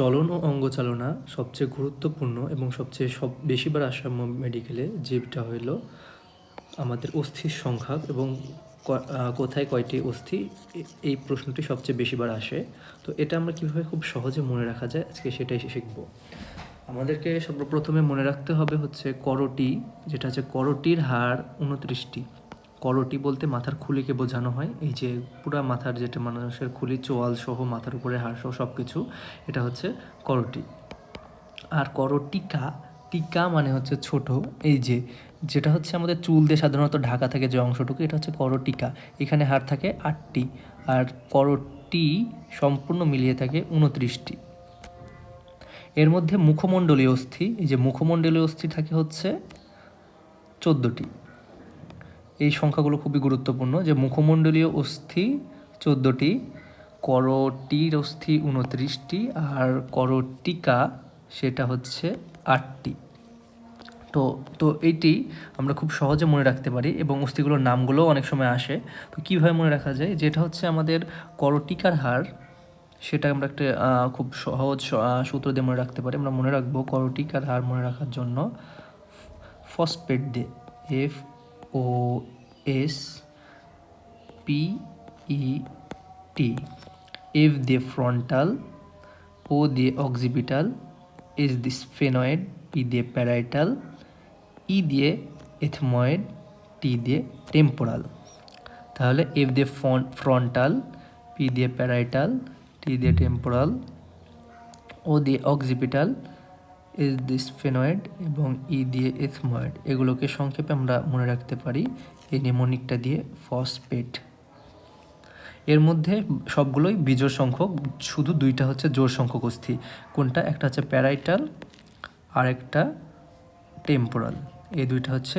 চলন ও অঙ্গচালনা সবচেয়ে গুরুত্বপূর্ণ এবং সবচেয়ে সব বেশিবার আসা ম- মেডিকেলে যেটা হইল আমাদের অস্থির সংখ্যা এবং কোথায় কয়টি অস্থি এই প্রশ্নটি সবচেয়ে বেশিবার আসে। তো এটা আমরা কীভাবে খুব সহজে মনে রাখা যায় আজকে সেটাই শিখব। আমাদেরকে সর্বপ্রথমে মনে রাখতে হবে হচ্ছে করটি, যেটা হচ্ছে করটির হার উনত্রিশটি। করটি বলতে মাথার খুলিকে বোঝানো হয়। এই যে পুরা মাথার যেটা মানুষের খুলি, চোয়াল সহ মাথার উপরে হাড় সহ সব কিছু এটা হচ্ছে করটি আর করটিকা টিকা মানে হচ্ছে ছোট। এই যে যেটা হচ্ছে আমাদের চুল দিয়ে সাধারণত ঢাকা থাকে যে অংশটুকু, এটা হচ্ছে করটিকা এখানে হাড় থাকে আটটি, আর করটি সম্পূর্ণ মিলিয়ে থাকে উনত্রিশটি। এর মধ্যে মুখমণ্ডলীয় অস্থি, এই যে মুখমণ্ডলীয় অস্থি থাকে হচ্ছে চোদ্দোটি। সংখ্যাগুলো খুবই গুরুত্বপূর্ণ যে মুখমণ্ডলীয় অস্থি চোদ্দোটি, করটির অস্থি উনত্রিশটি, আর করটিকা সেটা হচ্ছে আটটি। তো তো এইটি আমরা খুব সহজে মনে রাখতে পারি এবং অস্থিগুলোর নামগুলোও অনেক সময় আসে। তো কীভাবে মনে রাখা যায়? যেটা হচ্ছে আমাদের করটিকার হার, সেটা আমরা একটা খুব সহজ সূত্র দিয়ে মনে রাখতে পারি। আমরা মনে রাখব করটিকার হার মনে রাখার জন্য ফসফেট দিয়ে, F O S P E T F দিয়ে ফ্রন্টাল ও দিয়ে অক্সিপিটাল এস দিয়ে স্ফেনয়েড পি দিয়ে প্যারাইটাল ই দিয়ে এথময়েড টি দিয়ে টেম্পোরাল তাহলে এফ দিয়ে ফ্রন্টাল পি দিয়ে প্যারাইটাল টি দিয়ে টেম্পোরাল ও দিয়ে অক্সিপিটাল এস দিয়ে স্ফেনয়েড এবং ই দিয়ে এথময়েড এগুলোকে সংক্ষেপে আমরা মনে রাখতে পারি। এই নেমোনিকটা দিয়ে ফসফেট এর মধ্যে সবগুলোই বিজোড় সংখ্যক, শুধু দুইটা হচ্ছে জোড় সংখ্যক অস্থি। কোনটা? একটা হচ্ছে প্যারাইটাল আর একটা টেম্পোরাল এই দুইটা হচ্ছে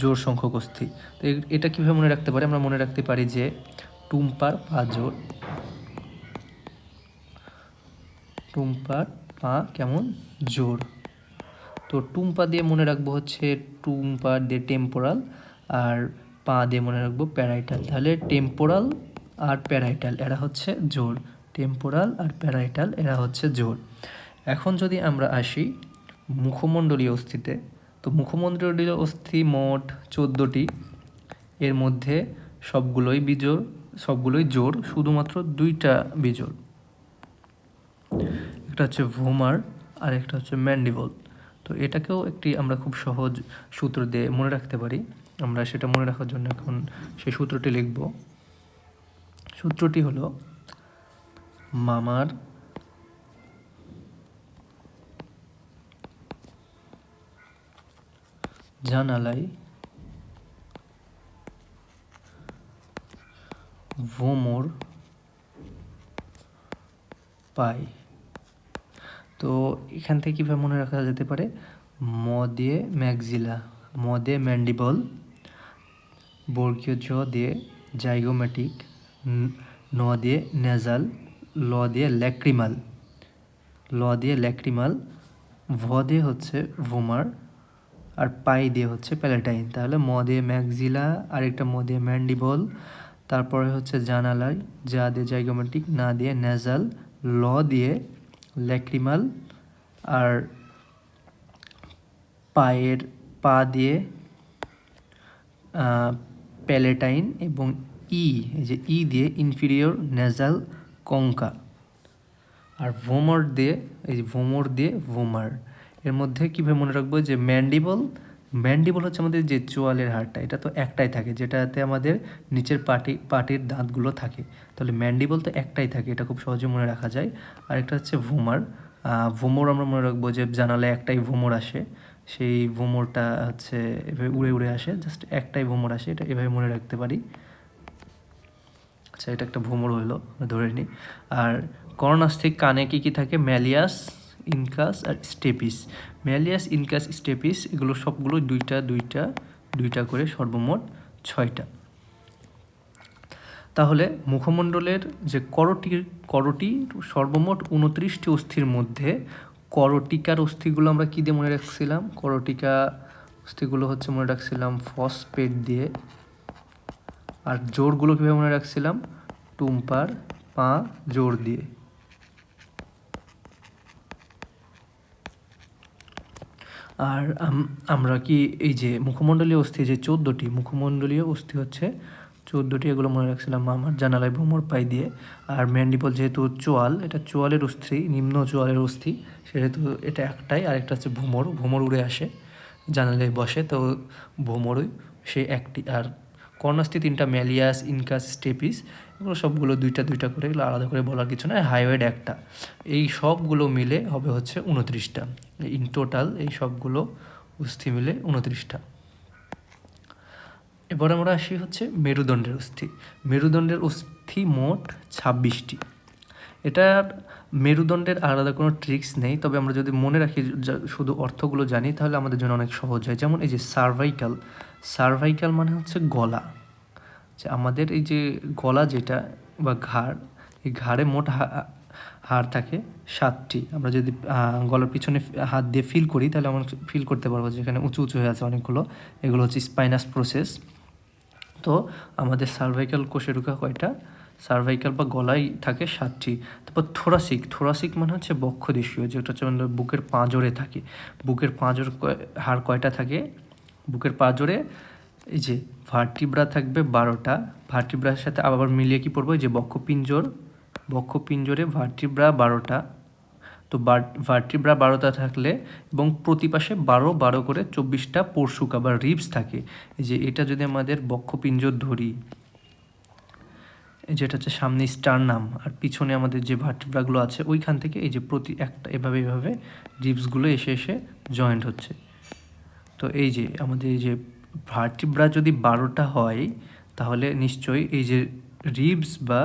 জোর সংখ্যক অস্থি। তো এটা কীভাবে মনে রাখতে পারি? আমরা মনে রাখতে পারি যে টুম্পার পা জোর টুম্পার পা কেমন? জোর তো টুম্পা দিয়ে মনে রাখব হচ্ছে টুম্পা দিয়ে টেম্পোরাল আর পা দিয়ে মনে রাখব প্যারাইটাল। তাহলে টেম্পোরাল আর প্যারাইটাল, এরা হচ্ছে জোড়। টেম্পোরাল আর প্যারাইটাল, এরা হচ্ছে জোড়। এখন যদি আমরা আসি মুখমণ্ডলীয় অস্থিতে, তো মুখমণ্ডলীয় অস্থি মোট চোদ্দোটি। এর মধ্যে সবগুলোই বিজোড়, সবগুলোই জোড়, শুধুমাত্র দুইটা বিজোড়। একটা হচ্ছে ভোমার আর একটা হচ্ছে ম্যান্ডিবল। তো এটাকেও একটি আমরা খুব সহজ সূত্র দিয়ে মনে রাখতে পারি। আমরা সেটা মনে রাখার জন্য এখন সেই সূত্রটি লিখব। সূত্রটি হলো, মামার জানালাই ভোমর পাই তো এখান থেকে কীভাবে মনে রাখা যেতে পারে? ম দিয়ে ম্যাগজিলা ম দিয়ে ম্যান্ডিবল। বর্গীয় জ দিয়ে জাইগোমেটিক ন- দিয়ে নেজাল, ল দিয়ে ল্যাক্রিমাল। ল দিয়ে ল্যাক্রিমাল, ভ দিয়ে হচ্ছে ভোমার, আর পাই দিয়ে হচ্ছে প্যালেটাইন। তাহলে ম দিয়ে ম্যাগজিলা আরেকটা ম দিয়ে ম্যান্ডিবল, তারপরে হচ্ছে জানালাই যা দিয়ে জাইগোমেটিক না দিয়ে নেজাল, ল দিয়ে ল্যাক্রিমাল, আর পায়ের পা দিয়ে প্যালেটাইন এবং ই, এই যে ই দিয়ে ইনফিরিয়র নেজাল কঙ্কা আর ভোমর দিয়ে, এই যে ভোমর দিয়ে ভোমার এর মধ্যে কীভাবে মনে রাখব যে ম্যান্ডিবল ম্যান্ডিবল হচ্ছে আমাদের যে চোয়ালের হাড়টা, এটা তো একটাই থাকে, যেটাতে আমাদের নিচের পাটি, পাটির দাঁতগুলো থাকে। তাহলে ম্যান্ডিবল তো একটাই থাকে, এটা খুব সহজে মনে রাখা যায়। আর একটা হচ্ছে ভোমার ভোমর আমরা মনে রাখব যে জানালে একটাই ভোমর আসে। সেই ভোমরটা হচ্ছে এভাবে উড়ে উড়ে আসে জাস্ট একটাই ভোমর আসে, এটা এভাবে মনে রাখতে পারি। আচ্ছা এটা একটা ভ্রমর হলো ধরে নিই। আর করোনাস্থিক কানে কী কী থাকে? ম্যালিয়াস, ইনকাস আর স্টেপিস। ম্যালিয়াস, ইনকাস, স্টেপিস, এগুলো সবগুলো দুইটা দুইটা দুইটা করে সর্বমোট ছয়টা। তাহলে মুখমণ্ডলের যে করটির করটি সর্বমোট উনত্রিশটি অস্থির মধ্যে করটিকার অস্থিগুলো আমরা কী দিয়ে মনে রাখছিলাম? করটিকা অস্থিগুলো হচ্ছে মনে রাখছিলাম ফসফেট দিয়ে। আর জোরগুলো কীভাবে মনে রাখছিলাম? টুম্পার পা জোর দিয়ে। আর আমরা কি এই যে মুখমণ্ডলীয় অস্থি যে চোদ্দোটি, মুখমণ্ডলীয় অস্থি হচ্ছে চোদ্দোটি এগুলো মনে রাখছিলাম, আমার জানালায় ভ্রমর পাই দিয়ে। আর ম্যান্ডিবল যেহেতু চোয়াল, এটা চোয়ালের অস্থি, নিম্ন চোয়ালের অস্থি, সেহেতু এটা একটাই আর একটা হচ্ছে ভ্রমর ভ্রমর উড়ে আসে, জানালায় বসে, তো ভ্রমরই সে একটি। আর কর্ণাস্থি তিনটা, ম্যালিয়াস, ইনকাস, স্টেপিস, এগুলো সবগুলো দুইটা দুইটা করে, এগুলো আলাদা করে বলার কিছু না হাইওয়েড একটা। এই সবগুলো মিলে হবে হচ্ছে উনত্রিশটা ইন টোটাল এই সবগুলো অস্থি মিলে উনত্রিশটা এবার আমরা আসি হচ্ছে মেরুদণ্ডের অস্থি। মেরুদণ্ডের অস্থি মোট ছাব্বিশটি। এটার মেরুদণ্ডের আলাদা কোনো ট্রিক্স নেই, তবে আমরা যদি মনে রাখি শুধু অর্থগুলো জানি, তাহলে আমাদের জন্য অনেক সহজ হয়। যেমন এই যে সার্ভাইকাল সার্ভাইকাল মানে হচ্ছে গলা। যে আমাদের এই যে গলা যেটা বা ঘাড়, এই ঘাড়ে মোট হাড় থাকে সাতটি। আমরা যদি গলার পিছনে হাত দিয়ে ফিল করি, তাহলে আমরা ফিল করতে পারব যেখানে উঁচু উঁচু হয়ে আছে অনেকগুলো। এগুলো হচ্ছে স্পাইনাস প্রসেস তো আমাদের সার্ভাইকাল কোষেরুকা কয়টা? সার্ভাইকাল বা গলায় থাকে সাতটি। তারপর থোরাসিক থোরাসিক মানে হচ্ছে বক্ষদেশীয়, যেটা হচ্ছে আমাদের বুকের পাঁজরে থাকে। বুকের পাঁজর হাড় কয়টা থাকে? বুকের পাঁজরে এই যে ভার্টিব্রা থাকবে বারোটা। ভার্টিব্রার সাথে আবার মিলিয়ে কি পড়ব? যে বক্ষপিঞ্জর, বক্ষপিঞ্জরে ভার্টিব্রা বারোটা। তো ভার্টিব্রা বারোটা থাকলে এবং প্রতি পাশে বারো বারো করে চব্বিশটা পরশুকা বা রিবস থাকে। এই যে এটা যদি আমাদের বক্ষপিঞ্জর ধরি যেটা হচ্ছে সামনে স্টারনাম আর পিছনে আমাদের যে ভার্টিব্রাগুলো আছে, ওইখান থেকে এই যে প্রতি একটা এভাবে এভাবে রিবসগুলো এসে এসে জয়েন্ট হচ্ছে। তো এই যে আমাদের এই যে ভার্টিব্রা যদি বারোটা হয়, তাহলে নিশ্চয়ই এই যে রিবস বা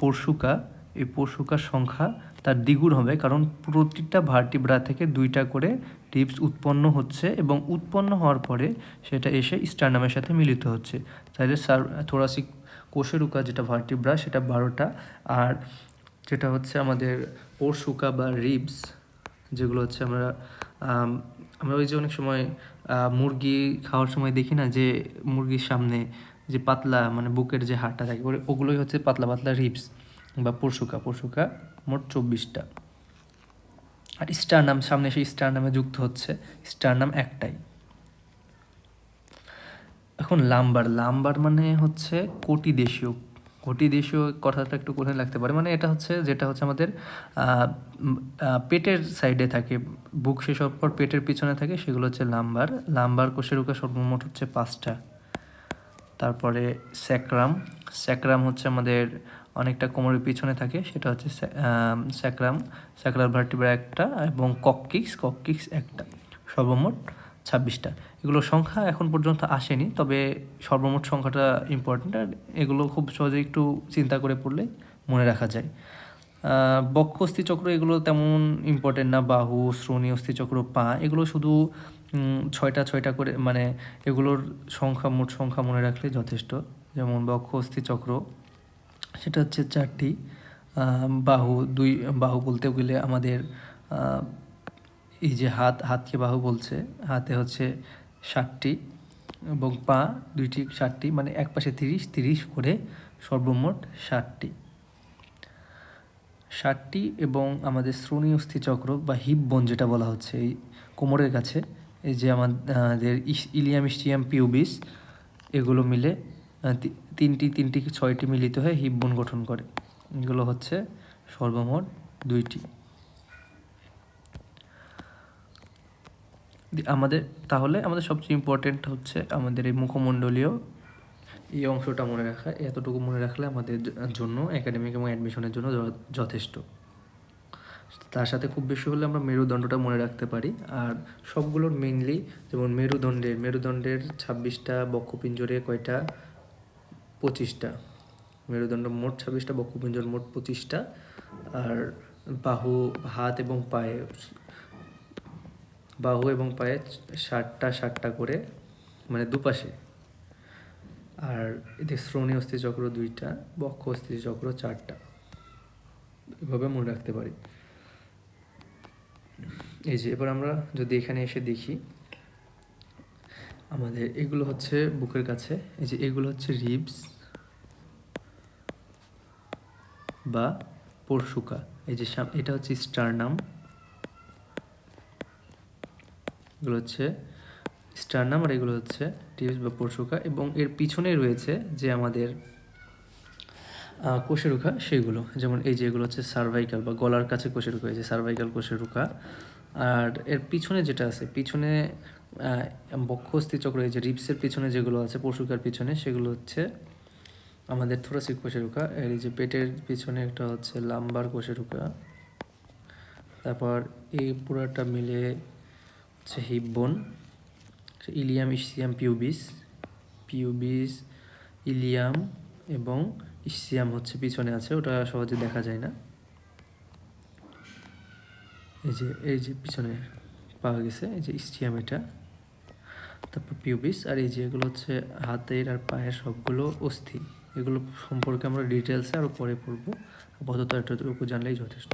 পরশুকা, এই পরশুকার সংখ্যা তার দ্বিগুণ হবে, কারণ প্রতিটা ভার্টিব্রা থেকে দুইটা করে রিবস উৎপন্ন হচ্ছে এবং উৎপন্ন হওয়ার পরে সেটা এসে স্টারনামের সাথে মিলিত হচ্ছে। তাহলে সার থোরাসিক কোষেরুকা যেটা ভার্টিব্রা সেটা বারোটা। আর যেটা হচ্ছে আমাদের পরশুকা বা রিবস, যেগুলো হচ্ছে আমরা আমরা ওই যে অনেক সময় মুরগি খাওয়ার সময় দেখি না যে মুরগির সামনে যে পাতলা মানে বুকের যে হাড়টা থাকে ওগুলোই হচ্ছে পাতলা পাতলা রিবস বা পরশুকা পরশুকা মোট চব্বিশটা। আর স্টার নাম, সামনে সেই স্টার নামে যুক্ত হচ্ছে, স্টার নাম একটাই। এখন লাম্বার লাম্বার মানে হচ্ছে কোটি দেশীয়। কোটি দেশীয় কথাটা একটু কঠিন লাগতে পারে? মানে এটা হচ্ছে, যেটা হচ্ছে আমাদের পেটের সাইডে থাকে, বুক শেষ হওয়ার পর পেটের পিছনে থাকে, সেগুলো হচ্ছে লাম্বার। লাম্বার কোষেরুকা সর্বমোট হচ্ছে পাঁচটা। তারপরে স্যাক্রাম। স্যাক্রাম হচ্ছে আমাদের অনেকটা কোমরের পিছনে থাকে, সেটা হচ্ছে স্যাক্রাম, স্যাক্রাল ভার্টিব্রা একটা এবং কককিক্স কককিক্স একটা। সর্বমোট ছাব্বিশটা। এগুলোর সংখ্যা এখন পর্যন্ত আসেনি, তবে সর্বমোট সংখ্যাটা ইম্পর্ট্যান্ট আর এগুলো খুব সহজে একটু চিন্তা করে পড়লে মনে রাখা যায়। বক্ষ অস্থিচক্র এগুলো তেমন ইম্পর্টেন্ট না, বাহু, শ্রোণী অস্থিচক্র, পা, এগুলো শুধু ছয়টা ছয়টা করে মানে এগুলোর সংখ্যা, মোট সংখ্যা মনে রাখলে যথেষ্ট। যেমন বক্ষ অস্থিচক্র সেটা হচ্ছে চারটি। বাহু দুই, বাহু বলতে গেলে আমাদের এই যে হাত, হাতকে বাহু বলছে, হাতে হচ্ছে ষাটটি এবং পা দুইটি ষাটটি মানে এক পাশে তিরিশ তিরিশ করে সর্বমোট ষাটটি। ষাটটি এবং আমাদের শ্রোণী অস্থি চক্র বা হিপ বোন যেটা বলা হচ্ছে এই কোমরের কাছে, এই যে আমাদের ইলিয়াম ইস্টিয়াম পিউবিস, এগুলো মিলে তিনটি তিনটি ছয়টি মিলিত হয়ে হিপ বোন গঠন করে। এগুলো হচ্ছে সর্বমোট দুইটি। আমাদের, তাহলে আমাদের সবচেয়ে ইম্পর্টেন্ট হচ্ছে আমাদের এই মুখমণ্ডলীয় এই অংশটা মনে রাখা। এতটুকু মনে রাখলে আমাদের জন্য একাডেমিক এবং অ্যাডমিশনের জন্য যথেষ্ট। তার সাথে খুব বেশি হলে আমরা মেরুদণ্ডটা মনে রাখতে পারি। আর সবগুলোর মেইনলি যেমন মেরুদণ্ডের মেরুদণ্ডের ছাব্বিশটা বক্ষপিঞ্জরে কয়টা পঁচিশটা। মেরুদণ্ড মোট ছাব্বিশটা বক্ষপিঞ্জর মোট পঁচিশটা। আর বাহু, হাত এবং পায়ে বাহু এবং পায়ে ষাটটা ষাটটা করে মানে দুপাশে। আর এতে শ্রোণী অস্থিচক্র দুইটা, বক্ষ অস্থিচক্র চারটা। এভাবে মনে রাখতে পারি। এই যে, এবার আমরা যদি এখানে এসে দেখি আমাদের এগুলো হচ্ছে বুকের কাছে, এই যে এগুলো হচ্ছে রিবস বা পরশুকা, এই যে এটা হচ্ছে স্টারনাম এগুলো হচ্ছে স্টারনাম আর এগুলো হচ্ছে টিপস বা পরশুকা এবং এর পিছনে রয়েছে যে আমাদের কোষেরুখা সেগুলো, যেমন এই যে এগুলো হচ্ছে সার্ভাইকাল বা গলার কাছে কোষেরুখা এই যে সার্ভাইকাল কোষেরুখা আর এর পিছনে যেটা আছে, পিছনে আহ, বক্ষস্থি চক্র এই যে রিপসের পিছনে যেগুলো আছে পশুকার পিছনে সেগুলো হচ্ছে আমাদের থোরাসিক কোষেরুখা আর এই যে পেটের পিছনে একটা হচ্ছে লাম্বার কোষেরুখা তারপর এই পুরাটা মিলে হচ্ছে hipbone ilium ischium pubis pubis ilium এবং ইসিয়াম হচ্ছে পিছনে আছে ওটা সহজে দেখা যায় না। এই যে এই যে পিছনে পাওয়া গেছে এই যে ইস্টিয়াম এটা। তারপর পিউবিস আর এই যেগুলো হচ্ছে হাতের আর পায়ের সবগুলো অস্থি। এগুলো সম্পর্কে আমরা ডিটেলসে আরও পরে পড়ব। আপাতত এতটুকু জানলেই যথেষ্ট।